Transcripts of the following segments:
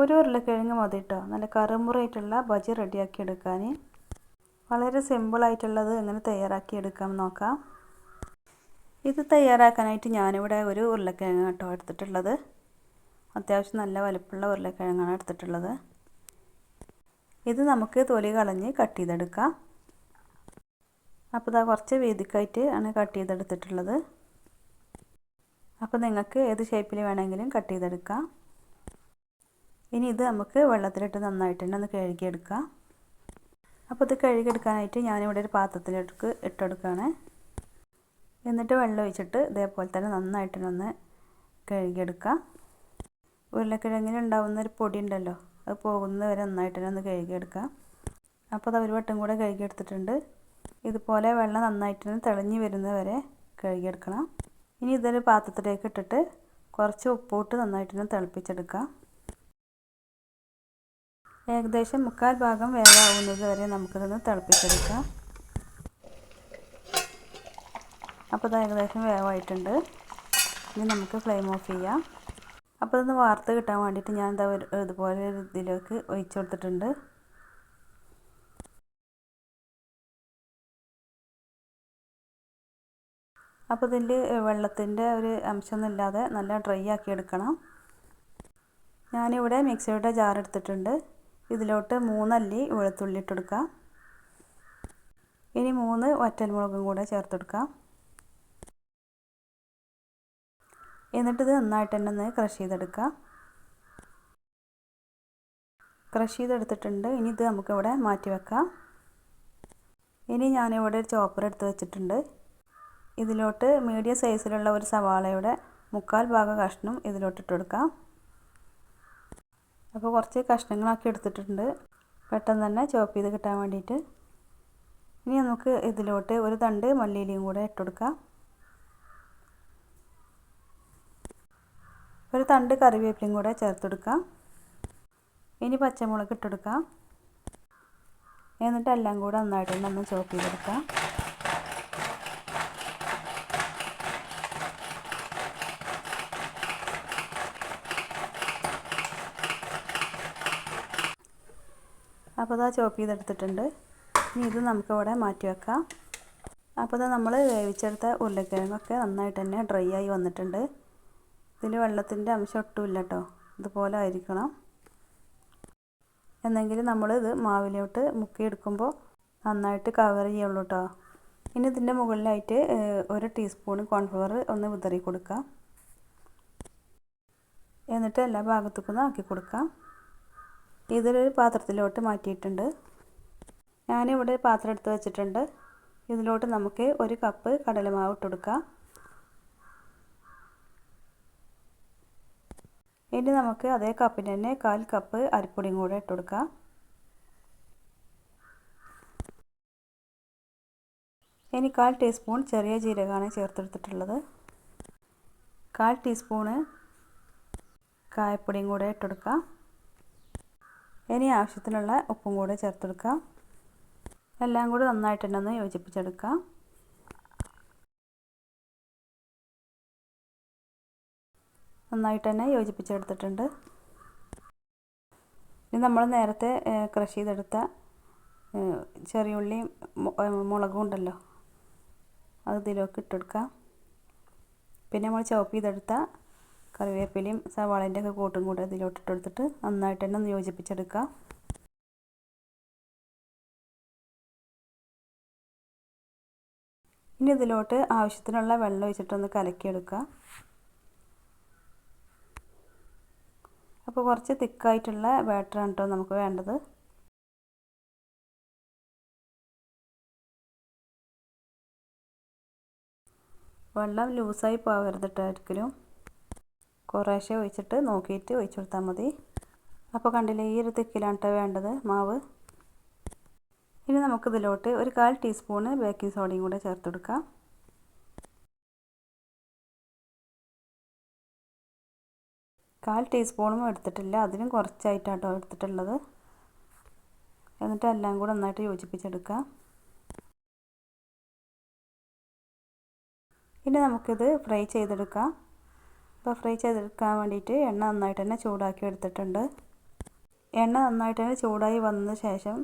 ഒരു ഉരുളക്കിഴങ്ങ് മതി കേട്ടോ നല്ല കറുമുറായിട്ടുള്ള ബജി റെഡിയാക്കി എടുക്കാൻ വളരെ സിമ്പിളായിട്ടുള്ളത് എങ്ങനെ തയ്യാറാക്കി എടുക്കാം നോക്കാം. ഇത് തയ്യാറാക്കാനായിട്ട് ഞാനിവിടെ ഒരു ഉരുളക്കിഴങ്ങ് കേട്ടോ എടുത്തിട്ടുള്ളത്. അത്യാവശ്യം നല്ല വലുപ്പുള്ള ഉരുളക്കിഴങ്ങാണ് എടുത്തിട്ടുള്ളത്. ഇത് നമുക്ക് തൊലി കളഞ്ഞ് കട്ട് ചെയ്തെടുക്കാം. അപ്പോൾ ഇതാ കുറച്ച് വീതിക്കായിട്ട് ആണ് കട്ട് ചെയ്തെടുത്തിട്ടുള്ളത്. അപ്പോൾ നിങ്ങൾക്ക് ഏത് ഷേപ്പിൽ വേണമെങ്കിലും കട്ട് ചെയ്തെടുക്കാം. ഇനി ഇത് നമുക്ക് വെള്ളത്തിലിട്ട് നന്നായിട്ട് തന്നെ ഒന്ന് കഴുകിയെടുക്കാം. അപ്പോൾ ഇത് കഴുകിയെടുക്കാനായിട്ട് ഞാനിവിടെ ഒരു പാത്രത്തിലേക്ക് ഇട്ടെടുക്കുകയാണ്. എന്നിട്ട് വെള്ളം ഒഴിച്ചിട്ട് ഇതേപോലെ തന്നെ നന്നായിട്ട് ഒന്ന് നന്നായിട്ടൊന്ന് കഴുകിയെടുക്കാം ഉരുളക്കിഴങ്ങിലുണ്ടാവുന്ന ഒരു പൊടി ഉണ്ടല്ലോ അത് പോകുന്നവരെ നന്നായിട്ട് തന്നെ ഒന്ന് കഴുകിയെടുക്കാം. അപ്പോൾ അത് ഒരു വട്ടം കൂടെ കഴുകിയെടുത്തിട്ടുണ്ട്. ഇതുപോലെ വെള്ളം നന്നായിട്ട് തന്നെ വരുന്നത് വരെ കഴുകിയെടുക്കണം. ഇനി ഇതൊരു പാത്രത്തിലേക്ക് ഇട്ടിട്ട് കുറച്ച് ഉപ്പിട്ട് നന്നായിട്ട് തിളപ്പിച്ചെടുക്കാം. ഏകദേശം മുക്കാൽ ഭാഗം വേവാവുന്നത് വരെ നമുക്കിതൊന്ന് തിളപ്പിച്ചെടുക്കാം. അപ്പോൾ ഇത് ഏകദേശം വേവായിട്ടുണ്ട്. ഇനി നമുക്ക് ഫ്ലെയിം ഓഫ് ചെയ്യാം. അപ്പോൾ ഇതൊന്ന് വാർത്ത് കിട്ടാൻ വേണ്ടിയിട്ട് ഞാൻ എന്താ ഇതുപോലെ ഒരു ഇതിലേക്ക് ഒഴിച്ചു കൊടുത്തിട്ടുണ്ട്. അപ്പോൾ ഇതിൽ വെള്ളത്തിന്റെ ഒരു അംശമൊന്നും ഇല്ലാതെ നല്ല ഡ്രൈ ആക്കി എടുക്കണം. ഞാനിവിടെ മിക്സിയുടെ ജാർ എടുത്തിട്ടുണ്ട്. ഇതിലോട്ട് മൂന്നല്ലി വെളുത്തുള്ളി ഇട്ടെടുക്കുക. ഇനി മൂന്ന് വറ്റൽമുളകും കൂടെ ചേർത്തെടുക്കാം എന്നിട്ടിത് നന്നായിട്ട് തന്നെ ഒന്ന് ക്രഷ് ചെയ്തെടുക്കാം ക്രഷ് ചെയ്തെടുത്തിട്ടുണ്ട്. ഇനി ഇത് നമുക്കിവിടെ മാറ്റി വെക്കാം. ഇനി ഞാനിവിടെ ഒരു ചോപ്പർ എടുത്ത് വെച്ചിട്ടുണ്ട്. ഇതിലോട്ട് മീഡിയം സൈസിലുള്ള ഒരു സവാളയുടെ മുക്കാൽ ഭാഗ കഷ്ണം ഇതിലോട്ട് ഇട്ടെടുക്കാം. അപ്പോൾ കുറച്ച് കഷ്ണങ്ങളാക്കി എടുത്തിട്ടുണ്ട്. പെട്ടെന്ന് തന്നെ ചോപ്പ് ചെയ്ത് കിട്ടാൻ വേണ്ടിയിട്ട്. ഇനി നമുക്ക് ഇതിലോട്ട് ഒരു തണ്ട് മല്ലിയിലയും കൂടെ ഇട്ടെടുക്കാം ഒരു തണ്ട് കറിവേപ്പിലയും കൂടെ ചേർത്തെടുക്കാം ഇനി പച്ചമുളക് ഇട്ടെടുക്കാം എന്നിട്ട് എല്ലാം കൂടെ നന്നായിട്ട് ഒന്ന് ചോപ്പ് ചെയ്തെടുക്കാം. അപ്പോൾ അതാ ചോപ്പ് ചെയ്തെടുത്തിട്ടുണ്ട്. ഇനി ഇത് നമുക്കിവിടെ മാറ്റി വെക്കാം. അപ്പോൾ ഇത് നമ്മൾ വേവിച്ചെടുത്ത ഉരുളക്കിഴങ്ങൊക്കെ നന്നായിട്ട് തന്നെ ഡ്രൈ ആയി വന്നിട്ടുണ്ട്. ഇതിൽ വെള്ളത്തിന്റെ അംശം ഒട്ടുമില്ല കേട്ടോ. ഇതുപോലെ ആയിരിക്കണം. എന്നെങ്കിൽ നമ്മളിത് മാവിലോട്ട് മുക്കിയെടുക്കുമ്പോൾ നന്നായിട്ട് കവർ ചെയ്യുള്ളൂ കേട്ടോ. ഇനി ഇതിന്റെ മുകളിലായിട്ട് ഒരു ടീസ്പൂൺ കോൺഫ്ലവർ ഒന്ന് വിതറി കൊടുക്കാം. എന്നിട്ട് എല്ലാ ഭാഗത്തേക്കൊന്ന് ആക്കി കൊടുക്കാം. ഇതൊരു പാത്രത്തിലോട്ട് മാറ്റിയിട്ടുണ്ട്. ഞാനിവിടെ പാത്രം എടുത്ത് വെച്ചിട്ടുണ്ട്. ഇതിലോട്ട് നമുക്ക് ഒരു കപ്പ് കടലമാവ് ഇട്ടെടുക്കാം ഇനി നമുക്ക് അതേ കപ്പിന് തന്നെ കാൽ കപ്പ് അരിപ്പൊടിയും കൂടെ ഇട്ടെടുക്കാം ഇനി കാൽ ടീസ്പൂൺ ചെറിയ ജീരകമാണ് ചേർത്തെടുത്തിട്ടുള്ളത്. കാൽ ടീസ്പൂണ് കായപ്പൊടിയും കൂടെ ഇട്ടെടുക്കാം ഇനി ആവശ്യത്തിനുള്ള ഉപ്പും കൂടെ ചേർത്തെടുക്കാം എല്ലാം കൂടി നന്നായിട്ട് തന്നെ ഒന്ന് യോജിപ്പിച്ചെടുക്കാം നന്നായിട്ട് തന്നെ യോജിപ്പിച്ചെടുത്തിട്ടുണ്ട്. ഇനി നമ്മൾ നേരത്തെ ക്രഷ് ചെയ്തെടുത്ത ചെറിയുള്ളിയും മുളകും ഉണ്ടല്ലോ അത് ഇതിലേക്ക് ഇട്ടെടുക്കാം പിന്നെ നമ്മൾ ചോപ്പ് ചെയ്തെടുത്ത കറിവേപ്പിലയും സവാളേന്റെ ഒക്കെ കൂട്ടും കൂടെ ഇതിലോട്ടിട്ട് ഇട്ടെടുത്തിട്ട് നന്നായിട്ട് തന്നെ ഒന്ന് യോജിപ്പിച്ചെടുക്കാം ഇനി ഇതിലോട്ട് ആവശ്യത്തിനുള്ള വെള്ളം ഒഴിച്ചിട്ടൊന്ന് കലക്കിയെടുക്കുക. അപ്പോൾ കുറച്ച് തിക്കായിട്ടുള്ള ബാറ്ററാണ് കേട്ടോ നമുക്ക് വേണ്ടത്. വെള്ളം ലൂസായി പോകരുത് കേട്ടോ ഒരിക്കലും കുറേശ്ശെ ഒഴിച്ചിട്ട് നോക്കിയിട്ട് ഒഴിച്ചു കൊടുത്താൽ മതി. അപ്പോൾ കണ്ടില്ലേ ഈ ഒരു തിക്കിലാണ് വേണ്ടത് മാവ്. ഇനി നമുക്കിതിലോട്ട് ഒരു കാൽ ടീസ്പൂണ് ബേക്കിംഗ് സോഡയും കൂടെ ചേർത്ത് കൊടുക്കാം. കാൽ ടീസ്പൂണും എടുത്തിട്ടില്ല. അതിനും കുറച്ചായിട്ടാട്ടോ എടുത്തിട്ടുള്ളത്. എന്നിട്ട് എല്ലാം കൂടെ നന്നായിട്ട് യോജിപ്പിച്ചെടുക്കാം. ഇനി നമുക്കിത് ഫ്രൈ ചെയ്തെടുക്കാം. അപ്പോൾ ഫ്രൈ ചെയ്തെടുക്കാൻ വേണ്ടിയിട്ട് എണ്ണ നന്നായിട്ട് തന്നെ ചൂടാക്കി എടുത്തിട്ടുണ്ട്. എണ്ണ നന്നായിട്ട് തന്നെ ചൂടായി വന്നതിന് ശേഷം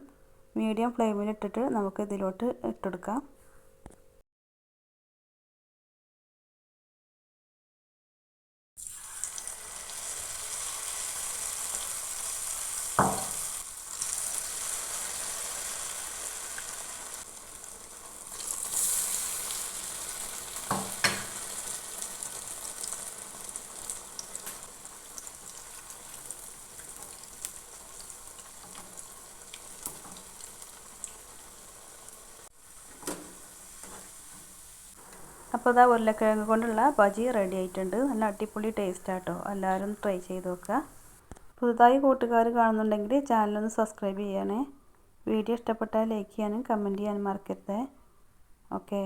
മീഡിയം ഫ്ലെയിമിൽ ഇട്ടിട്ട് നമുക്ക് ഇതിലോട്ട് ഇട്ടെടുക്കാം അപ്പോൾ ഇതാ ഉരുളക്കിഴങ്ങ് കൊണ്ടുള്ള ബജി റെഡി ആയിട്ടുണ്ട്. നല്ല അടിപൊളി ടേസ്റ്റ് ആട്ടോ. എല്ലാവരും ട്രൈ ചെയ്ത് നോക്കുക. പുതുതായി കൂട്ടുകാർ കാണുന്നുണ്ടെങ്കിൽ ചാനലൊന്ന് സബ്സ്ക്രൈബ് ചെയ്യണേ. വീഡിയോ ഇഷ്ടപ്പെട്ടാൽ ലൈക്ക് ചെയ്യാനും കമന്റ് ചെയ്യാനും മറക്കരുത്. ഓക്കേ